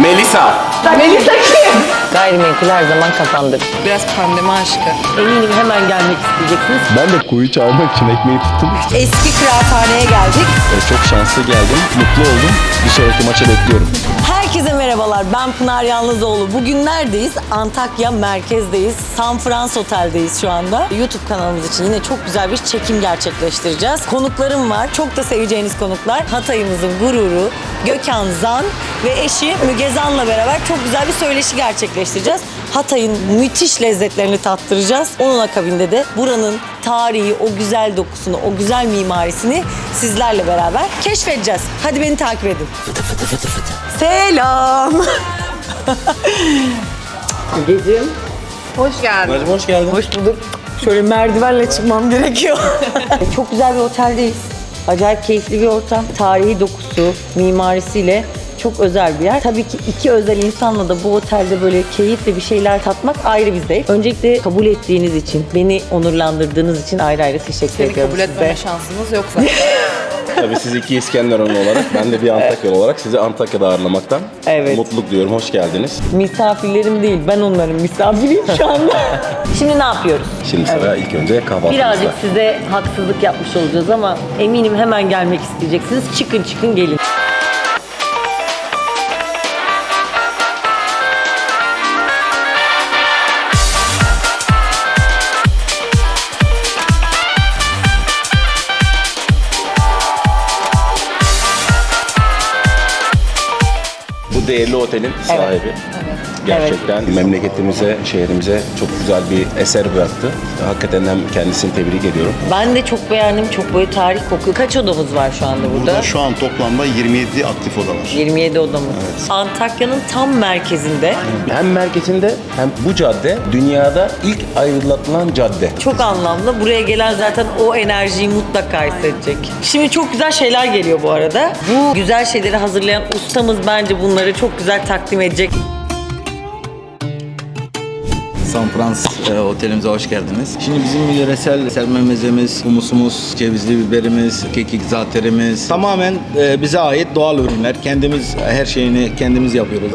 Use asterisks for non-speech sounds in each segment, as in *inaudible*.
Melisa. Melisa kim? Gayrimenkul her zaman kazandırır. Biraz pandemi aşkı. Eminim hemen gelmek isteyeceksiniz. Ben de kuyu çağırmak için ekmeği tuttum. Eski kıraathaneye geldik. E, çok şanslı geldim, mutlu oldum. Bir sonraki maça bekliyorum. Merhabalar. Ben Pınar Yalnızoğlu. Bugün neredeyiz? Antakya merkezdeyiz. San Frans Otel'deyiz şu anda. YouTube kanalımız için yine çok güzel bir çekim gerçekleştireceğiz. Konuklarım var. Çok da seveceğiniz konuklar. Hatay'ımızın gururu Gökhan Zan ve eşi Müge Zan'la beraber çok güzel bir söyleşi gerçekleştireceğiz. Hatay'ın müthiş lezzetlerini tattıracağız. Onun akabinde de buranın tarihi, o güzel dokusunu, o güzel mimarisini sizlerle beraber keşfedeceğiz. Hadi beni takip edin. Selam. Gecim. Hoş geldin. Hacım hoş geldin. Hoş bulduk. Şöyle merdivenle çıkmam gerekiyor. *laughs* Çok güzel bir oteldeyiz. Acayip keyifli bir ortam. Tarihi dokusu, mimarisiyle çok özel bir yer. Tabii ki iki özel insanla da bu otelde böyle keyifli bir şeyler tatmak ayrı bir zevk. Öncelikle kabul ettiğiniz için, beni onurlandırdığınız için ayrı ayrı teşekkür Seni ediyorum kabul etmeme size. şansımız yok zaten. *laughs* Tabii siz iki İskenderunlu olarak, ben de bir Antakyalı olarak sizi Antakya'da ağırlamaktan Evet. mutluluk duyuyorum. Hoş geldiniz. Misafirlerim değil, ben onların misafiriyim şu anda. *laughs* Şimdi ne yapıyoruz? Şimdi sıra ilk önce kahvaltımızda. Birazcık size haksızlık yapmış olacağız ama eminim hemen gelmek isteyeceksiniz. Çıkın çıkın gelin. Bu değerli otelin sahibi. Gerçekten memleketimize, şehrimize çok güzel bir eser bıraktı. Hakikaten hem kendisini tebrik ediyorum. Ben de çok beğendim. Çok böyle tarih kokuyor. Kaç odamız var şu anda burada? Burada şu an toplamda 27 aktif oda var. 27 odamız. Antakya'nın tam merkezinde. Hem merkezinde hem bu cadde dünyada ilk ayrılatılan cadde. Çok anlamlı. Buraya gelen zaten o enerjiyi mutlaka hissedecek. Şimdi çok güzel şeyler geliyor bu arada. Bu güzel şeyleri hazırlayan ustamız bence bunları çok güzel takdim edecek. San Frans e, otelimize hoş geldiniz. Şimdi bizim yöresel serme mezemiz, humusumuz, cevizli biberimiz, kekik zaterimiz tamamen e, bize ait doğal ürünler. Kendimiz her şeyini kendimiz yapıyoruz.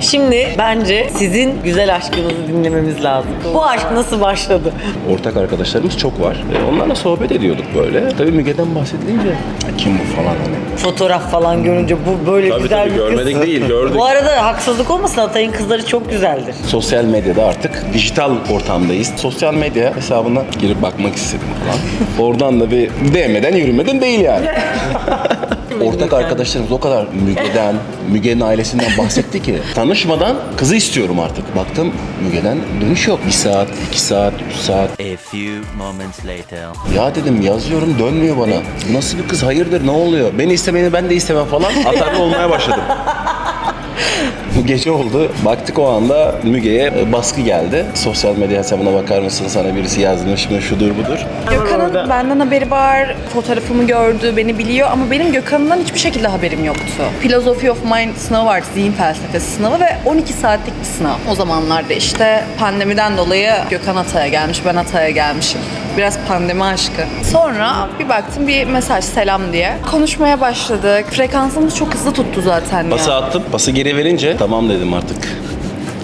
Şimdi bence sizin güzel aşkınızı dinlememiz lazım. Bu aşk nasıl başladı? Ortak arkadaşlarımız çok var. E, onlarla sohbet ediyorduk böyle. Tabii Müge'den bahsedilince "Ya kim bu falan hani. Fotoğraf falan görünce bu böyle Tabii güzel tabii bir kız. görmedik değil gördük. Bu arada haksızlık olmasın Hatay'ın kızları çok güzeldir. Sosyal medyada artık dijital ortamdayız. Sosyal medya hesabına girip bakmak istedim falan. *laughs* Oradan da bir değmeden yürümeden değil yani. *laughs* Ortak arkadaşlarımız o kadar Müge'den, *laughs* Müge'nin ailesinden bahsetti ki tanışmadan kızı istiyorum artık. Baktım Müge'den dönüş yok. Bir saat, iki saat, üç saat. A few moments later. Ya dedim yazıyorum dönmüyor bana. Nasıl bir kız hayırdır ne oluyor? Beni istemeyeni ben de istemem falan. Atarlı olmaya başladım. *laughs* Bu gece oldu. Baktık o anda Müge'ye e, baskı geldi. Sosyal medya hesabına bakar mısın? Sana birisi yazmış mı? Şudur budur. Gökhan'ın benden haberi var, fotoğrafımı gördü, beni biliyor ama benim Gökhan'dan hiçbir şekilde haberim yoktu. Philosophy of Mind sınavı vardı, zihin felsefesi sınavı ve 12 saatlik bir sınav. O zamanlarda işte pandemiden dolayı Gökhan Hatay'a gelmiş, ben Hatay'a gelmişim. Biraz pandemi aşkı. Sonra bir baktım bir mesaj selam diye. Konuşmaya başladık. Frekansımız çok hızlı tuttu zaten Pası ya. attım. Pası geri verince tamam dedim artık.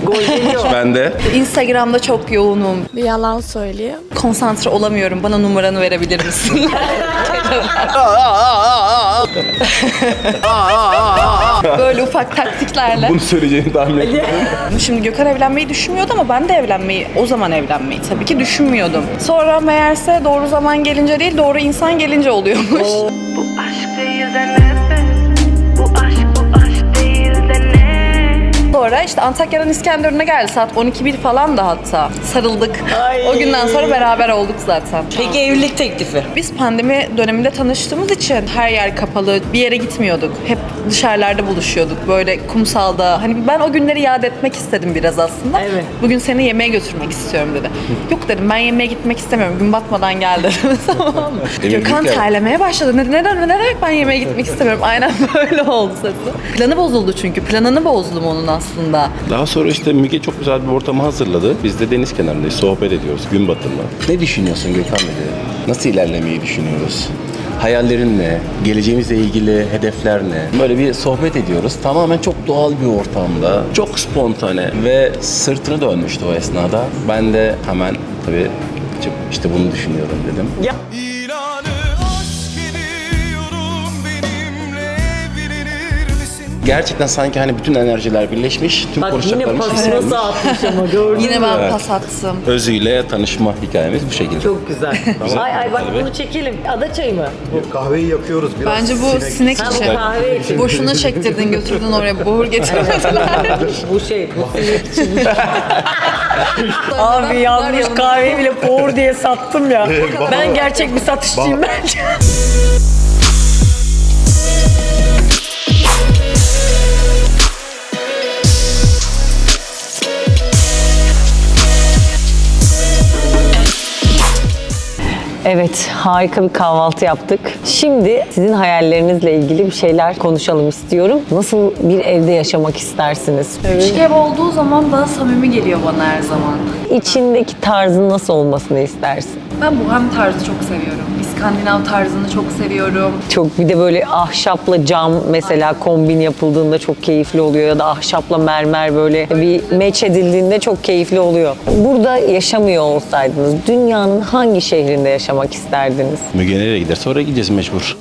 Gol geliyor. Ben de. Instagram'da çok yoğunum. Bir yalan söyleyeyim. Konsantre olamıyorum. Bana numaranı verebilir misin? *laughs* Böyle ufak taktiklerle. Bunu söyleyeceğini tahmin ettim. Şimdi Gökhan evlenmeyi düşünmüyordu ama ben de evlenmeyi, o zaman evlenmeyi tabii ki düşünmüyordum. Sonra meğerse doğru zaman gelince değil, doğru insan gelince oluyormuş. Sonra işte Antakya'dan İskenderun'a geldi. Saat 12.1 falan da hatta. Sarıldık. Ay. O günden sonra beraber olduk zaten. Peki evlilik teklifi? Biz pandemi döneminde tanıştığımız için her yer kapalı, bir yere gitmiyorduk. Hep dışarılarda buluşuyorduk. Böyle kumsalda. Hani ben o günleri yad etmek istedim biraz aslında. Evet. Bugün seni yemeğe götürmek istiyorum dedi. Yok dedim ben yemeğe gitmek istemiyorum. Gün batmadan gel dedim. *laughs* tamam mı? Gökhan terlemeye başladı. Ne- Neden, neden ben yemeğe gitmek istemiyorum? Aynen *laughs* böyle oldu sesi. Planı bozuldu çünkü. Planını bozdum onun aslında. Daha sonra işte Müge çok güzel bir ortamı hazırladı. Biz de deniz kenarındayız, sohbet ediyoruz gün batımı. Ne düşünüyorsun Gökhan dedi. Nasıl ilerlemeyi düşünüyoruz? Hayallerin ne? Geleceğimizle ilgili hedefler ne? Böyle bir sohbet ediyoruz. Tamamen çok doğal bir ortamda. Çok spontane ve sırtını dönmüştü o esnada. Ben de hemen tabii işte bunu düşünüyorum dedim. Gerçekten sanki hani bütün enerjiler birleşmiş. Tüm Bak yine konuşacaklarımız hissedilmiş. nasıl atmış ama gördün Yine ben pas attım. Özüyle tanışma hikayemiz bu şekilde. Çok güzel. *laughs* ay ay bak bunu çekelim. Ada çayı mı? Kahveyi yakıyoruz biraz. Bence bu sinek Ha bu işi. kahve için. Boşuna çektirdin götürdün oraya buhur getirmediler. Bu şey, bu sinek için. Abi yanlış kahveyi bile poğur diye sattım ya. ben gerçek bir satışçıyım bence. Evet, harika bir kahvaltı yaptık. Şimdi sizin hayallerinizle ilgili bir şeyler konuşalım istiyorum. Nasıl bir evde yaşamak istersiniz? Küçük ev olduğu zaman daha samimi geliyor bana her zaman. İçindeki tarzın nasıl olmasını istersin? Ben bohem tarzı çok seviyorum. İskandinav tarzını çok seviyorum. Çok bir de böyle ahşapla cam mesela kombin yapıldığında çok keyifli oluyor ya da ahşapla mermer böyle bir meç edildiğinde çok keyifli oluyor. Burada yaşamıyor olsaydınız dünyanın hangi şehrinde yaşamak isterdiniz? Müge nereye giderse oraya gideceğiz mecbur.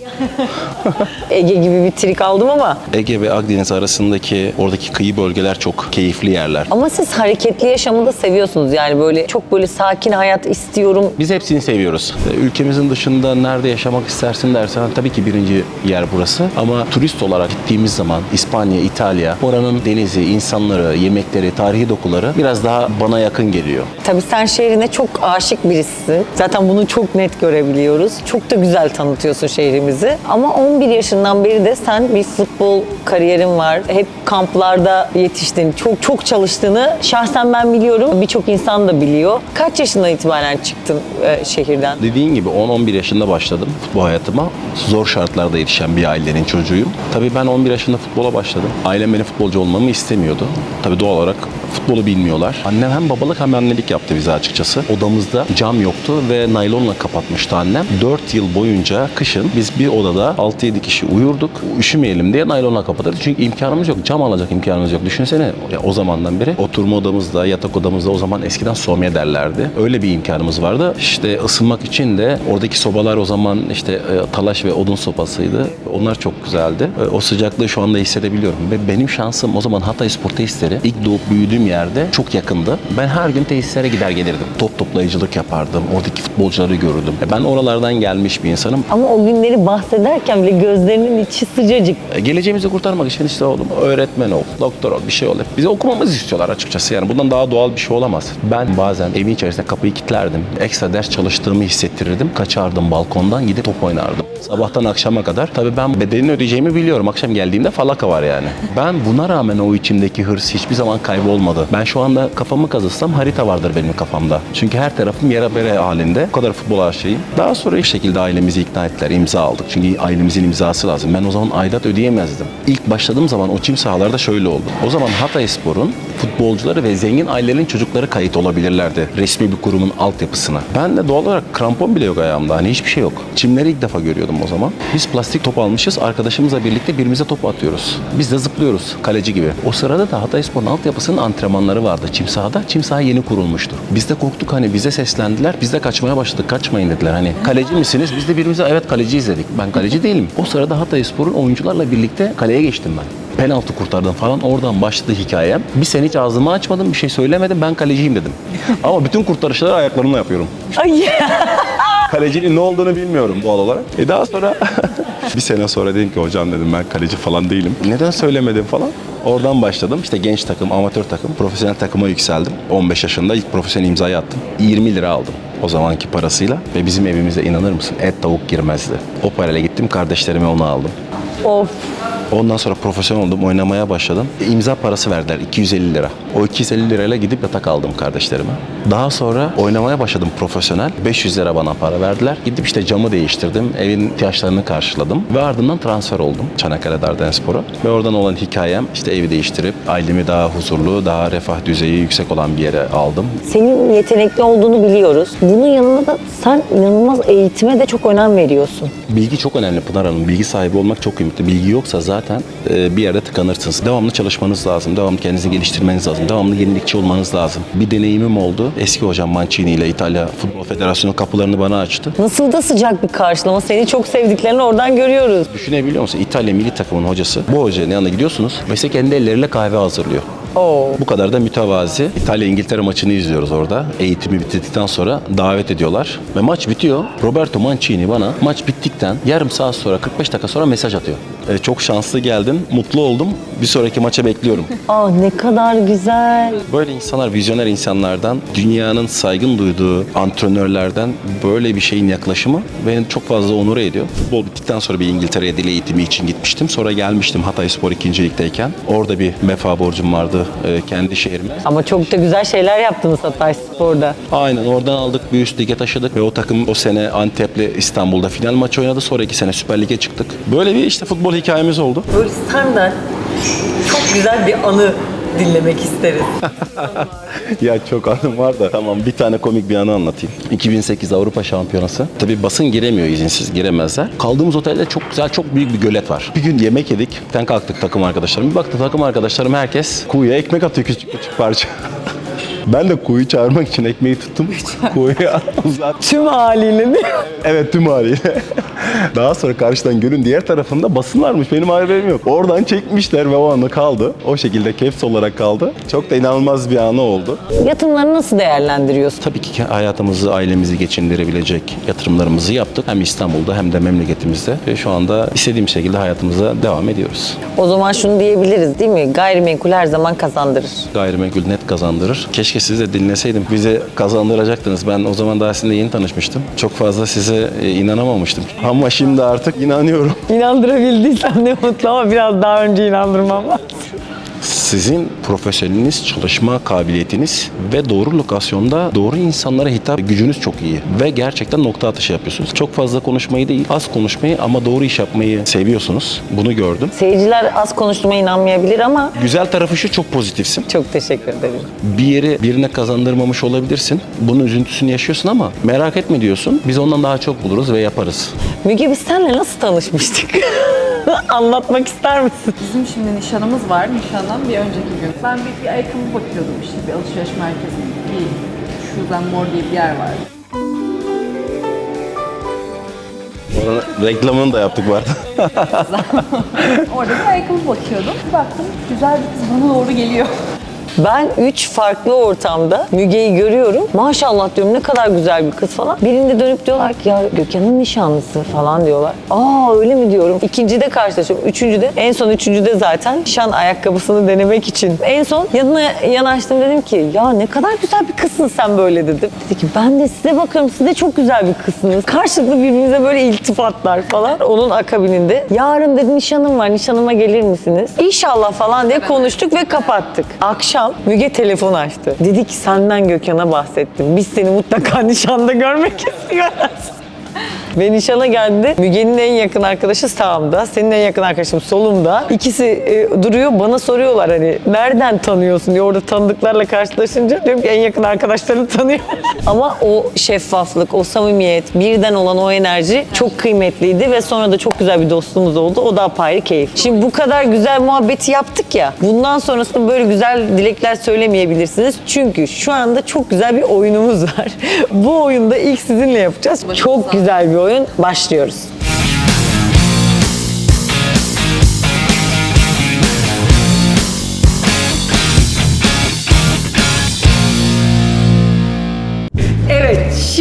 *laughs* Ege gibi bir trik aldım ama Ege ve Akdeniz arasındaki oradaki kıyı bölgeler çok keyifli yerler. ama siz hareketli yaşamı da seviyorsunuz yani böyle çok böyle sakin hayat istiyorum. Biz hepsini seviyoruz. Ülkemizin dışında nerede yaşamak istersin dersen tabii ki birinci yer burası. Ama turist olarak gittiğimiz zaman İspanya, İtalya, oranın denizi, insanları, yemekleri, tarihi dokuları biraz daha bana yakın geliyor. Tabii sen şehrine çok aşık birisin. Zaten bunu çok net görebiliyoruz. Çok da güzel tanıtıyorsun şehrimizi. Ama 11 yaşından beri de sen bir futbol kariyerin var. Hep kamplarda yetiştin. Çok çok çalıştığını şahsen ben biliyorum. Birçok insan da biliyor. Kaç yaşından itibaren çıktın e, şehirden? Dediğin gibi 10-11 yaşında başladım futbol hayatıma. Zor şartlarda yetişen bir ailenin çocuğuyum. Tabii ben 11 yaşında futbola başladım. Ailem benim futbolcu olmamı istemiyordu. Tabii doğal olarak futbolu bilmiyorlar. Annem hem babalık hem annelik yaptı bize açıkçası. Odamızda cam yoktu ve naylonla kapatmıştı annem. 4 yıl boyunca kışın biz bir odada 6-7 kişi uyurduk. Üşümeyelim diye naylonla kapatırdı. Çünkü imkanımız yok. Cam alacak imkanımız yok. Düşünsene ya o zamandan beri oturma odamızda, yatak odamızda o zaman eskiden somya derlerdi. Öyle bir imkanımız vardı. İşte ısınmak için de oradaki sobalar o zaman işte e, talaş ve odun sopasıydı. Onlar çok güzeldi. E, O sıcaklığı şu anda hissedebiliyorum. Ve benim şansım o zaman Hatay Spor Tesisleri ilk doğup büyüdüğüm yerde çok yakındı. Ben her gün tesislere gider gelirdim. Top toplayıcılık yapardım. Oradaki futbolcuları görürdüm. E, Ben oralardan gelmiş bir insanım. Ama o günleri bahsederken bile gözlerinin içi sıcacık. E, Geleceğimizi kurtarmak için işte oğlum öğretmen ol, doktor ol, bir şey ol. Hep Bize okumamızı istiyorlar açıkçası yani. Bundan daha doğal bir şey olamaz. Ben bazen evin içerisinde kapıyı kilitlerdim. Ekstra ders çalıştığımı hissettirirdim. Kaçardım balkondan gidip top oynardım. Sabahtan akşama kadar. Tabii ben bedelini ödeyeceğimi biliyorum. Akşam geldiğimde falaka var yani. Ben buna rağmen o içimdeki hırs hiçbir zaman kaybolmadı. Ben şu anda kafamı kazısam harita vardır benim kafamda. Çünkü her tarafım yere bere halinde. O kadar futbol aşığıyım. Daha sonra bir şekilde ailemizi ikna ettiler. imza aldık. Çünkü ailemizin imzası lazım. Ben o zaman aidat ödeyemezdim. İlk başladığım zaman o çim sahalarda şöyle oldu. O zaman Hatayspor'un futbolcuları ve zengin ailelerin çocukları kayıt olabilirlerdi. Resmi bir kurumun altyapısına. Ben de doğal olarak krampon bile yok ayağımda. Hani hiçbir şey yok. Çimleri ilk defa görüyordum o zaman. Biz plastik top almışız. Arkadaşımızla birlikte birbirimize top atıyoruz. Biz de zıplıyoruz. Kaleci gibi. O sırada da Hatayspor'un altyapısının antrenmanları vardı çim sahada. Çim saha yeni kurulmuştu. Biz de korktuk hani bize seslendiler. Biz de kaçmaya başladık. Kaçmayın dediler. Hani kaleci misiniz? Biz de birbirimize evet kaleci izledik. Ben kaleci değilim. O sırada Hatayspor'un oyuncularla birlikte kaleye geçtim ben penaltı kurtardım falan. Oradan başladı hikayem. Bir sene hiç ağzımı açmadım, bir şey söylemedim. Ben kaleciyim dedim. *laughs* Ama bütün kurtarışları ayaklarımla yapıyorum. Ay *laughs* Kalecinin ne olduğunu bilmiyorum doğal olarak. E daha sonra *laughs* bir sene sonra dedim ki hocam dedim ben kaleci falan değilim. Neden söylemedim falan. Oradan başladım. İşte genç takım, amatör takım, profesyonel takıma yükseldim. 15 yaşında ilk profesyonel imzayı attım. 20 lira aldım o zamanki parasıyla. Ve bizim evimize inanır mısın et tavuk girmezdi. O parayla gittim kardeşlerime onu aldım. of. Ondan sonra profesyonel oldum, oynamaya başladım. İmza parası verdiler 250 lira. O 250 lirayla gidip yatak aldım kardeşlerime. Daha sonra oynamaya başladım profesyonel. 500 lira bana para verdiler. Gidip işte camı değiştirdim. Evin ihtiyaçlarını karşıladım. Ve ardından transfer oldum Çanakkale Dardanelspor'a. Ve oradan olan hikayem işte evi değiştirip ailemi daha huzurlu, daha refah düzeyi yüksek olan bir yere aldım. Senin yetenekli olduğunu biliyoruz. Bunun yanında da sen inanılmaz eğitime de çok önem veriyorsun. Bilgi çok önemli Pınar Hanım. Bilgi sahibi olmak çok kıymetli. Bilgi yoksa zaten e, bir yerde tıkanırsınız. Devamlı çalışmanız lazım. Devamlı kendinizi geliştirmeniz lazım. Devamlı yenilikçi olmanız lazım. Bir deneyimim oldu. Eski hocam Mancini ile İtalya Futbol Federasyonu kapılarını bana açtı. Nasıl da sıcak bir karşılama. Seni çok sevdiklerini oradan görüyoruz. Düşünebiliyor musun? İtalya milli takımının hocası. Bu hocanın yanına gidiyorsunuz size kendi elleriyle kahve hazırlıyor. Oo. Bu kadar da mütevazi. İtalya-İngiltere maçını izliyoruz orada. Eğitimi bitirdikten sonra davet ediyorlar. Ve maç bitiyor. Roberto Mancini bana maç bittikten yarım saat sonra 45 dakika sonra mesaj atıyor. E, çok şanslı geldin, mutlu oldum. Bir sonraki maça bekliyorum. *laughs* Aa ne kadar güzel. Böyle insanlar, vizyoner insanlardan, dünyanın saygın duyduğu antrenörlerden böyle bir şeyin yaklaşımı beni çok fazla onur ediyor. Futbol bittikten sonra bir İngiltere'ye dil eğitimi için gitmiştim. Sonra gelmiştim Hatay Spor 2. Lig'deyken. Orada bir mefa borcum vardı e, kendi şehrime. Ama çok da güzel şeyler yaptınız Hatay Spor'da. Aynen oradan aldık bir üst lige taşıdık ve o takım o sene Antep'le İstanbul'da final maçı oynadı. Sonra iki sene Süper Lig'e çıktık. Böyle bir işte futbol hikayemiz oldu. Böyle senden çok güzel bir anı dinlemek isteriz. *laughs* ya çok anım var da. Tamam bir tane komik bir anı anlatayım. 2008 Avrupa Şampiyonası. Tabii basın giremiyor izinsiz giremezler. Kaldığımız otelde çok güzel çok büyük bir gölet var. Bir gün yemek yedik. Ben kalktık takım arkadaşlarım. Bir baktım takım arkadaşlarım herkes kuyuya ekmek atıyor küçük küçük parça. *laughs* Ben de kuyu çağırmak için ekmeği tuttum. Kuyuya *laughs* uzattım. Tüm haliyle değil mi? Evet tüm haliyle. *laughs* Daha sonra karşıdan gölün diğer tarafında basın varmış. Benim haberim yok. Oradan çekmişler ve o anı kaldı. O şekilde caps olarak kaldı. Çok da inanılmaz bir anı oldu. Yatımları nasıl değerlendiriyorsun? Tabii ki hayatımızı, ailemizi geçindirebilecek yatırımlarımızı yaptık. Hem İstanbul'da hem de memleketimizde. Ve şu anda istediğim şekilde hayatımıza devam ediyoruz. O zaman şunu diyebiliriz değil mi? Gayrimenkul her zaman kazandırır. Gayrimenkul net kazandırır. Keşke siz de dinleseydim. Bize kazandıracaktınız. Ben o zaman daha sizinle yeni tanışmıştım. Çok fazla size e, inanamamıştım. Ama şimdi artık inanıyorum. İnandırabildiysen ne mutlu ama biraz daha önce inandırmam. Sizin profesyoneliniz, çalışma kabiliyetiniz ve doğru lokasyonda doğru insanlara hitap gücünüz çok iyi. Ve gerçekten nokta atışı yapıyorsunuz. Çok fazla konuşmayı değil, az konuşmayı ama doğru iş yapmayı seviyorsunuz. Bunu gördüm. Seyirciler az konuştuğuma inanmayabilir ama Güzel tarafı şu çok pozitifsin. çok teşekkür ederim. Bir yeri birine kazandırmamış olabilirsin. Bunun üzüntüsünü yaşıyorsun ama merak etme diyorsun. Biz ondan daha çok buluruz ve yaparız. Müge biz seninle nasıl tanışmıştık? *laughs* *laughs* Anlatmak ister misin? Bizim şimdi nişanımız var. Nişandan bir önceki gün. Ben bir, bir ayakkabı bakıyordum işte bir alışveriş merkezinde. Bir Şuradan Mor diye bir yer var. Oranın reklamını da yaptık bu arada. *laughs* Orada bir ayakkabı bakıyordum. Bir baktım güzel bir kız bana doğru geliyor. Ben üç farklı ortamda Müge'yi görüyorum. Maşallah diyorum ne kadar güzel bir kız falan. Birinde dönüp diyorlar ki ya Gökhan'ın nişanlısı falan diyorlar. Aa öyle mi diyorum. İkincide karşılaşıyorum. Üçüncüde en son üçüncüde zaten şan ayakkabısını denemek için. En son yanına yanaştım dedim ki ya ne kadar güzel bir kızsın sen böyle dedim. Dedi ki ben de size bakıyorum siz de çok güzel bir kızsınız. Karşılıklı birbirimize böyle iltifatlar falan. Onun akabininde yarın dedi nişanım var nişanıma gelir misiniz? İnşallah falan diye konuştuk ve kapattık. Akşam Müge telefon açtı. Dedi ki senden Gökhan'a bahsettim. Biz seni mutlaka *laughs* nişanda görmek istiyoruz. Ve nişana geldi. Müge'nin en yakın arkadaşı sağımda. Senin en yakın arkadaşın solumda. İkisi e, duruyor bana soruyorlar hani nereden tanıyorsun diye orada tanıdıklarla karşılaşınca diyorum ki en yakın arkadaşlarını tanıyor. *laughs* Ama o şeffaflık, o samimiyet, birden olan o enerji çok kıymetliydi ve sonra da çok güzel bir dostluğumuz oldu. O da apayrı keyif. Şimdi bu kadar güzel muhabbeti yaptık ya. Bundan sonrasında böyle güzel dilekler söylemeyebilirsiniz. Çünkü şu anda çok güzel bir oyunumuz var. *laughs* bu oyunda ilk sizinle yapacağız. Çok güzel bir oyun. Başlıyoruz.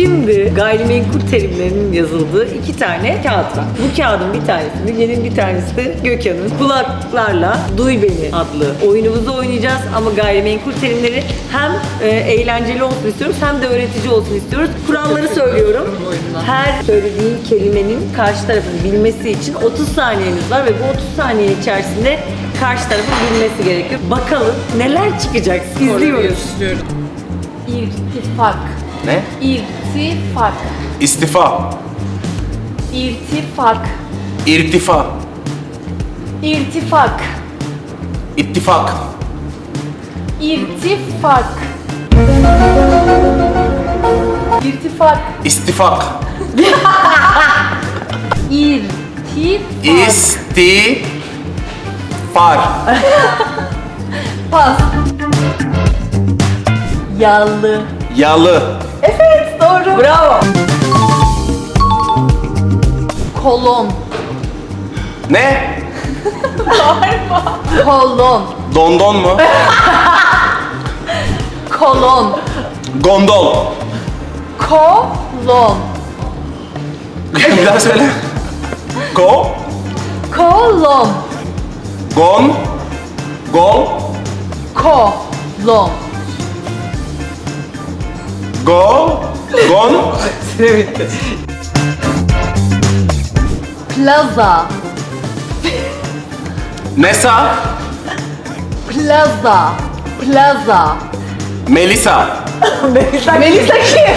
Şimdi gayrimenkul terimlerinin yazıldığı iki tane kağıt var. Bu kağıdın bir tanesi Müge'nin bir tanesi de Gökhan'ın. Kulaklarla Duy Beni adlı oyunumuzu oynayacağız ama gayrimenkul terimleri hem e, eğlenceli olsun istiyoruz hem de öğretici olsun istiyoruz. Kuralları söylüyorum. Her söylediğin kelimenin karşı tarafın bilmesi için 30 saniyeniz var ve bu 30 saniye içerisinde karşı tarafın bilmesi gerekiyor. Bakalım neler çıkacak? İzliyoruz. İrtifak. Ne? İrtifak. İstifa. İrtifak. İrtifa. İrtifak. İttifak. İrtifak. İrtifak. İstifak. İrtifak. İstifar. Pas. Yallı. Yalı. Evet doğru. Bravo. Kolon. Ne? Kolon. Dondon mu? Kolon. Gondol. Kolon. Bir daha söyle. Go. Kolon. Gon. Gol. Kolon. Go. Gon. Plaza. Nesa. Plaza. Plaza. Melisa. Melisa kim?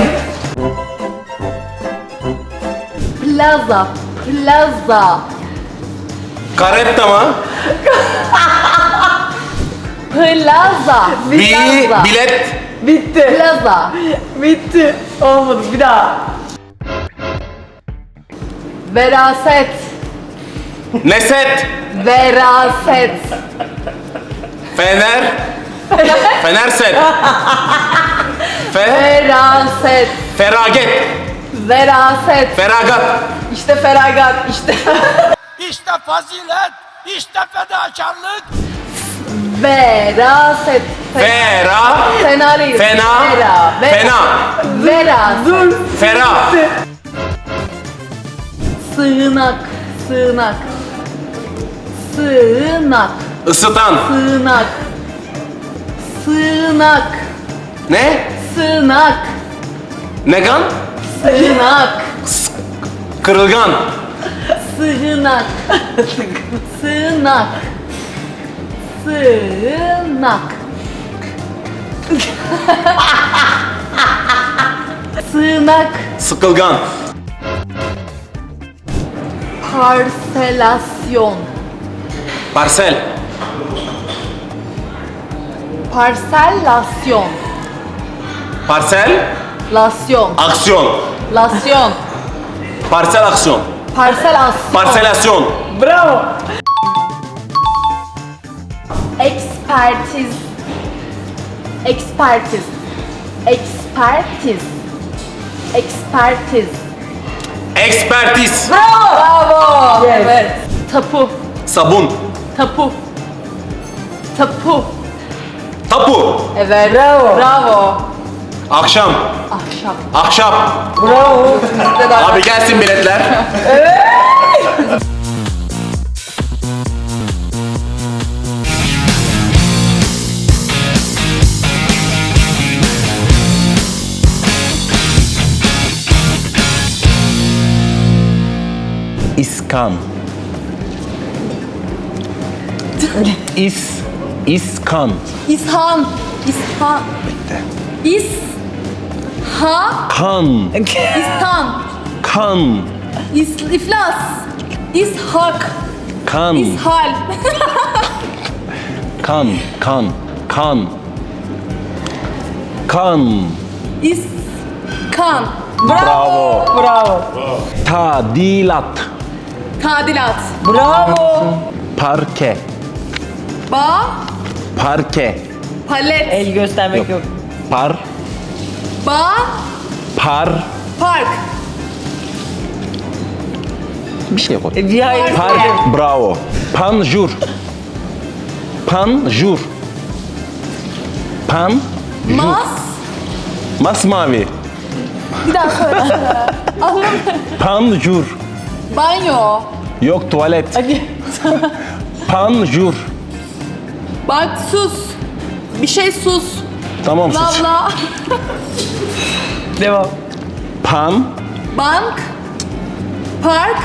Plaza. Plaza. Karetta mı? Plaza. Bi Plaza. bilet. Bitti. Plaza. Bitti. Olmadı bir daha. Veraset. Neset. Veraset. Fener. Fenerset. Fe. Veraset. Feraget. Veraset. Feragat. İşte feragat. işte. İşte fazilet, işte fedakarlık. Veraset. Fera. Fena değil. Fena. Vera. Vera. Fena. Veraset. Dur. Fera. Sığınak. Sığınak. Sığınak. Isıtan. Sığınak. Sığınak. Ne? Sığınak. Negan? Sığınak. Kırılgan. Sığınak. Sığınak. Sığınak. Sığınak. Sıkılgan. Parselasyon. Parsel. Parsellasyon. Parsel. Lasyon. Aksiyon. Lasyon. Parsel aksiyon. Parselasyon. Parselasyon. Bravo. Ekspertiz. Ekspertiz. Ekspertiz. Ekspertiz. Ekspertiz. Bravo. Evet. Tapu. Sabun. Tapu. Tapu. Tapu. Evet. Bravo. Bravo. Akşam. Ahşap. Ahşap. Bravo. Abi gelsin biletler. *laughs* İskan. İs, İskan. İshan. İshan. İs. Ha. Kan, İstan. kan, İs, iflas. İshak. kan, İshal. kan, kan, kan. Kan. İskan. Bravo. Bravo. Tadilat. Tadilat. Bravo. Parke. Ba. Parke. Palet. El göstermek yok. Par, Ba. par. Park. Bir şey koy. Bir hayır. Par, bravo. Panjur. Panjur. Pan, Mas. masmavi. Bir daha söyle. *laughs* Panjur. Banyo. Yok tuvalet. *laughs* Panjur. Bak sus. Bir şey sus. Tamam sus. Lavla. Devam. Pan, Bank. Park.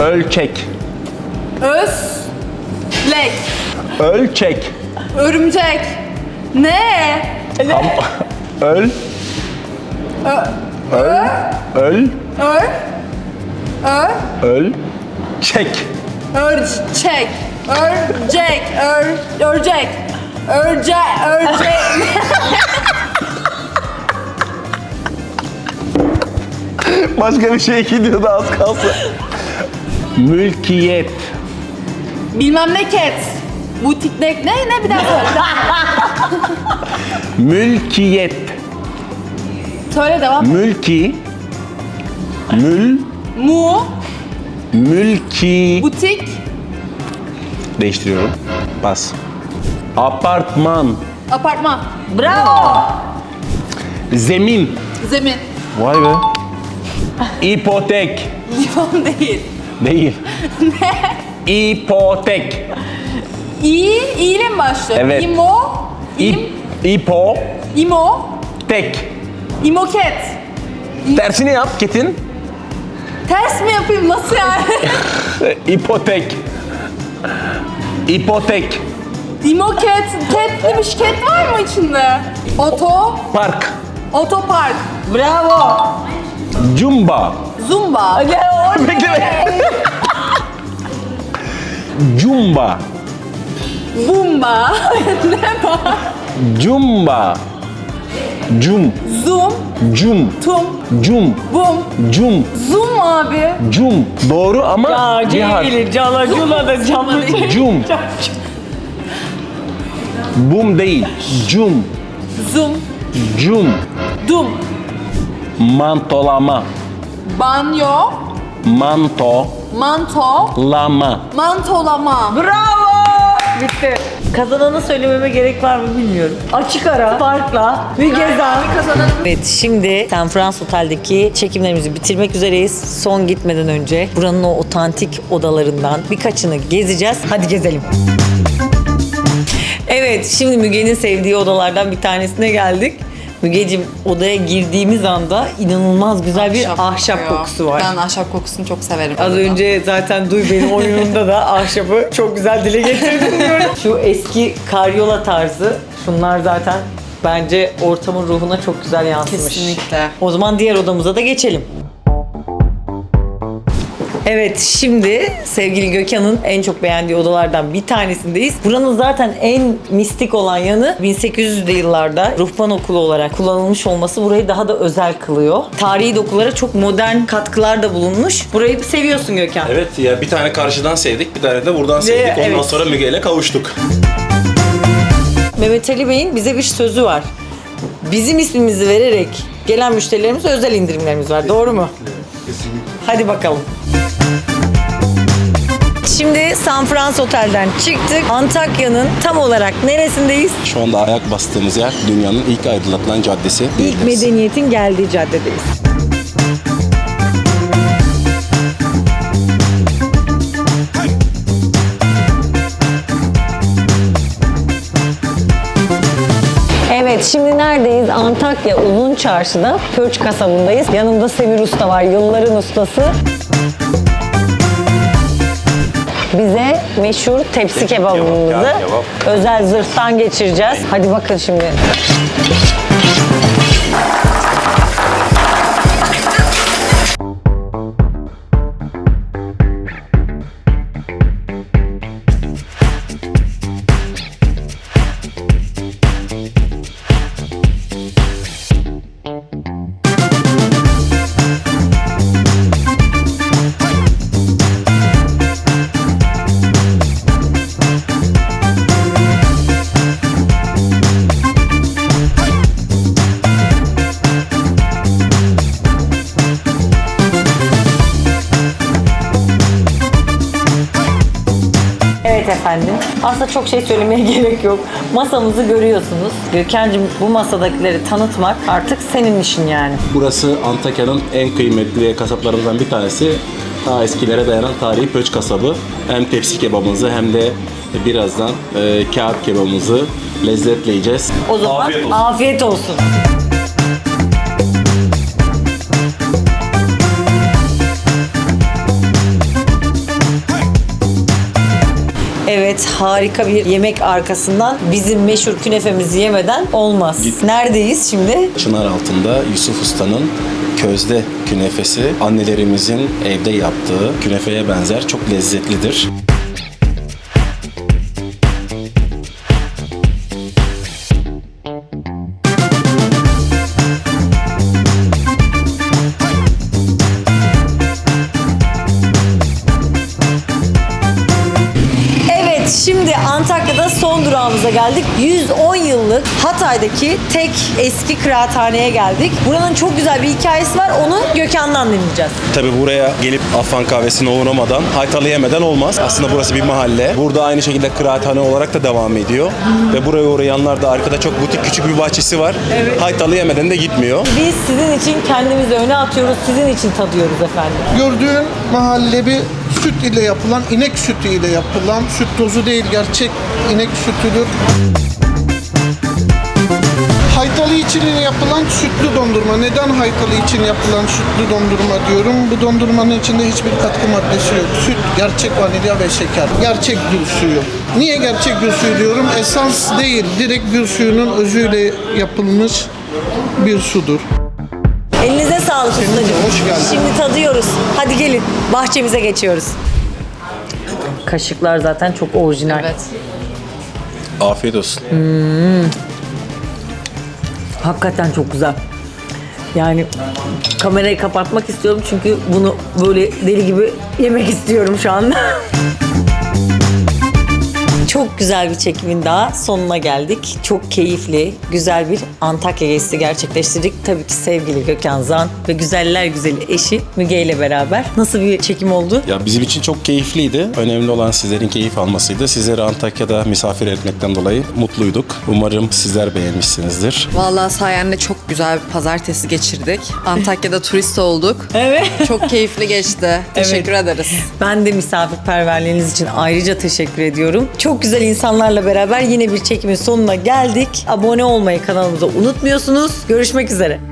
ölçek. Öz. Lek. Ölçek. Örümcek. Ne? *laughs* Öl. Öl. Öl. Ör. Ör. Öl. Çek. Örçek. Örcek. Ör. Örcek. Örce. Örcek. *laughs* Başka bir şey gidiyordu az kalsın. Mülkiyet. Bilmem ne ket. Butik ne? Ne? Ne? Bir daha söyle. Bir *laughs* daha Mülkiyet. söyle devam. Mülki. Mül. Mu. Mülki. Butik. Değiştiriyorum. Bas. Apartman. Apartman. Bravo. Zemin. Zemin. Vay be. *laughs* İpotek. Limon değil. Değil. *laughs* ne? İpotek. İ. İ ile mi başlıyor? Evet. İmo. İm. İp, ipo. İmo. Tek. İmoket. Tersini yap ketin. Ters mi yapayım? Nasıl yani? *laughs* İpotek. İpotek. İmoket. Ketlemiş. Ket var mı içinde? Oto. Park. Otopark. Bravo. Cumba. Zumba. *laughs* Bekle. Cumba. Bumba. *laughs* ne var? Cumba. Cum. Zoom. Cum. Tum. Cum. Bum. Cum. Zoom abi. Cum. Doğru ama bir harf. Değil. Cala cula da camlı. Cum. Bum değil. Cum. Zoom. Cum. Dum. Mantolama. Banyo. Manto. Manto. Lama. Mantolama. Bravo. Bitti. Kazananı söylememe gerek var mı bilmiyorum. Açık ara farkla Mügezen. Evet şimdi San Frans Otel'deki çekimlerimizi bitirmek üzereyiz. Son gitmeden önce buranın o otantik odalarından birkaçını gezeceğiz. Hadi gezelim. Evet şimdi Müge'nin sevdiği odalardan bir tanesine geldik. Mügeciğim odaya girdiğimiz anda inanılmaz güzel bir ahşap kokuyor. kokusu var. Ben ahşap kokusunu çok severim. Az arada. önce zaten Duy Benim oyununda da ahşabı çok güzel dile getirdin diyorum. *laughs* Şu eski karyola tarzı şunlar zaten bence ortamın ruhuna çok güzel yansımış. Kesinlikle. O zaman diğer odamıza da geçelim. Evet şimdi sevgili Gökhan'ın en çok beğendiği odalardan bir tanesindeyiz. Buranın zaten en mistik olan yanı 1800'lü yıllarda ruhban okulu olarak kullanılmış olması burayı daha da özel kılıyor. Tarihi dokulara çok modern katkılar da bulunmuş. Burayı seviyorsun Gökhan. Evet ya bir tane karşıdan sevdik, bir tane de buradan sevdik. Ondan evet. sonra Müge ile kavuştuk. Mehmet Ali Bey'in bize bir sözü var. Bizim ismimizi vererek gelen müşterilerimize özel indirimlerimiz var. Doğru mu? Kesinlikle. Hadi bakalım. Şimdi San Frans Otel'den çıktık. Antakya'nın tam olarak neresindeyiz? Şu anda ayak bastığımız yer dünyanın ilk aydınlatılan caddesi. İlk diyebiliriz. medeniyetin geldiği caddedeyiz. Evet şimdi neredeyiz? Antakya Uzun Çarşı'da Pörç kasabındayız. Yanımda Semir Usta var, yılların ustası. Bize meşhur tepsi kebabımızı kebap, kebap. özel zırhtan geçireceğiz. Hadi bakın şimdi. Aslında çok şey söylemeye *laughs* gerek yok. Masamızı görüyorsunuz. Gökhan'cığım bu masadakileri tanıtmak artık senin işin yani. Burası Antakya'nın en kıymetli kasaplarından bir tanesi. Ta eskilere dayanan tarihi pöç kasabı. Hem tepsi kebabımızı hem de birazdan e, kağıt kebabımızı lezzetle yiyeceğiz. O zaman Afiyet olsun. Afiyet olsun. Evet harika bir yemek arkasından bizim meşhur künefemizi yemeden olmaz. Git. Neredeyiz şimdi? Çınar altında Yusuf Usta'nın közde künefesi annelerimizin evde yaptığı künefeye benzer çok lezzetlidir. Geldik. 110 yıllık Hatay'daki tek eski kıraathaneye geldik. Buranın çok güzel bir hikayesi var. Onu Gökhan'dan dinleyeceğiz. Tabi buraya gelip Afan kahvesine uğramadan, haytalı yemeden olmaz. Aslında burası bir mahalle. Burada aynı şekilde kıraathane olarak da devam ediyor. Ve buraya uğrayanlar da arkada çok butik küçük bir bahçesi var. Haytalı yemeden de gitmiyor. Biz sizin için kendimizi öne atıyoruz. Sizin için tadıyoruz efendim. Gördüğün mahalle bir süt ile yapılan, inek sütü ile yapılan, süt tozu değil gerçek inek sütüdür. Haytalı için yapılan sütlü dondurma. Neden haytalı için yapılan sütlü dondurma diyorum? Bu dondurmanın içinde hiçbir katkı maddesi yok. Süt, gerçek vanilya ve şeker. Gerçek gül suyu. Niye gerçek gül suyu diyorum? Esans değil, direkt gül suyunun özüyle yapılmış bir sudur. Elinize sağlık ustacığım. hoş geldin. Şimdi tadıyoruz. Hadi gelin bahçemize geçiyoruz. Kaşıklar zaten çok orijinal. Evet. Afiyet olsun. Hakikaten çok güzel. Yani kamerayı kapatmak istiyorum çünkü bunu böyle deli gibi yemek *laughs* istiyorum şu anda. Çok güzel bir çekimin daha sonuna geldik. Çok keyifli, güzel bir Antakya gezisi gerçekleştirdik. Tabii ki sevgili Gökhan Zan ve güzeller güzeli eşi Müge ile beraber. Nasıl bir çekim oldu? Ya bizim için çok keyifliydi. Önemli olan sizlerin keyif almasıydı. Sizleri Antakya'da misafir etmekten dolayı mutluyduk. Umarım sizler beğenmişsinizdir. Vallahi sayende çok güzel bir pazartesi geçirdik. Antakya'da *laughs* turist olduk. Evet. Çok keyifli geçti. Teşekkür ederiz. Ben de misafirperverliğiniz için ayrıca teşekkür ediyorum. Güzel insanlarla beraber yine bir çekimin sonuna geldik. Abone olmayı kanalımıza unutmuyorsunuz. Görüşmek üzere.